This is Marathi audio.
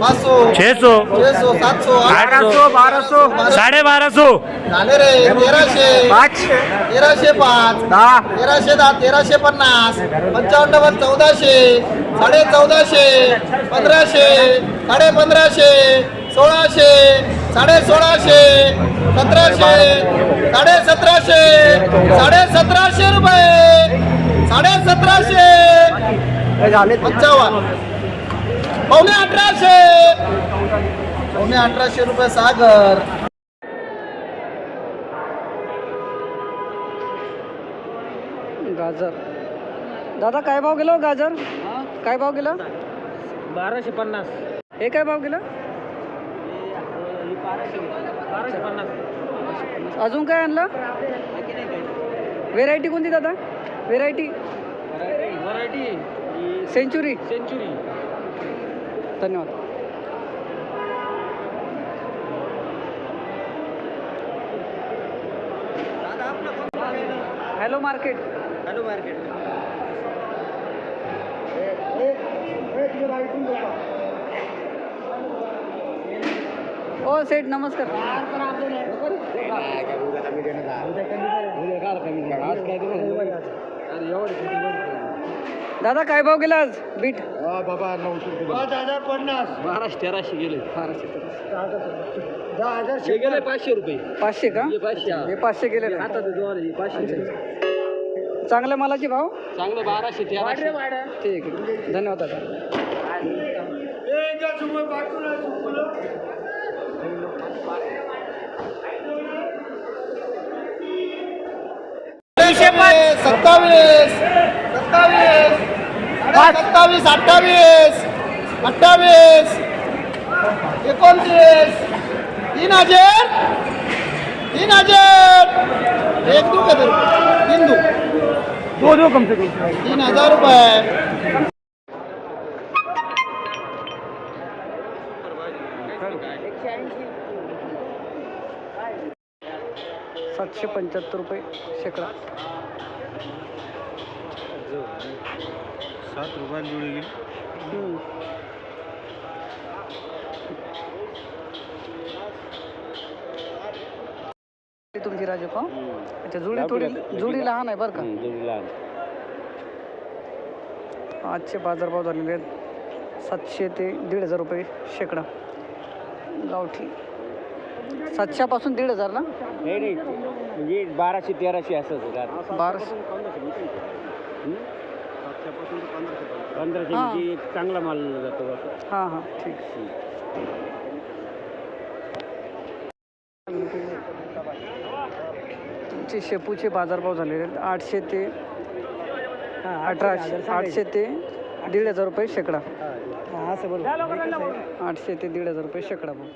पाचशो. छे सौ छे सौ सात सौ आठ सौ बारह सौ साढ़े बारह सौ झाले रे तेराशे. पाच तेराशे पाच. दहा. तेराशे दहा तेराशे पन्नास. पंचावन्न चौदाशे. साडे चौदाशे. पंधराशे. साडे पंधराशे. सोळाशे. साडे सोळाशे. सतराशे. साडे सतराशे. साडे सतराशे रुपये. साडे सतराशे. झाले. पंचावन्न. पावणे अठराशे. पावणे अठराशे रुपये सागर. गाजर. दादा काय भाव गेलो गाजर? काय भाव गेला? बाराशे पन्नास. हे काय भाव गेला? बाराशे पन्नास. अजून काय आणलं? व्हेरायटी कोणती दादा? व्हेरायटी व्हरायटी सेंचुरी सेंचुरी धन्यवाद. हॅलो मार्केट हॅलो मार्केट ओ सेठ नमस्कार. दादा काय भाव गेला आज? बीट. बाराशे तेराशे गेले. बाराशे तेराशे. हे गेले पाचशे रुपये. पाचशे का? हे पाचशे. पाचशे गेलेले आता हे पाचशे. चांगल्या मालाचे भाव? चांगलं बाराशे तेराशे. ठीक आहे. धन्यवाद दादा. सत्तावीस. सत्तावीस. सत्तावीस अठ्ठावीस अठ्ठावीस एकोणतीस. तीन हजार तीन हजार. एक दू का तीन दू दो दो कम से कम. तीन हजार रुपये. सातशे पंच्याहत्तर रुपये शेकडा. सात रुपये जुड़ी गई हम्म. ही तुमची राजू का? अच्छा जुडी थोडी जुडी लहान आहे बरं का? आजचे बाजारभाव झालेले आहेत सातशे ते दीड हजार रुपये शेकडा. गावठी. सातशेपासून दीड हजार ना? नाही नाही. म्हणजे बाराशे तेराशे असं बाराशे. पंधराशे हा. म्हणजे चांगला माल जातो असं हां हां ठीक. तुमचे शेपूचे बाजारभाव झालेले आहेत. आठशे ते अठराशे आठशे ते दीड हजार रुपये शेकडा. असं बरोबर आठशे ते दीड हजार रुपये शेकडा भाव.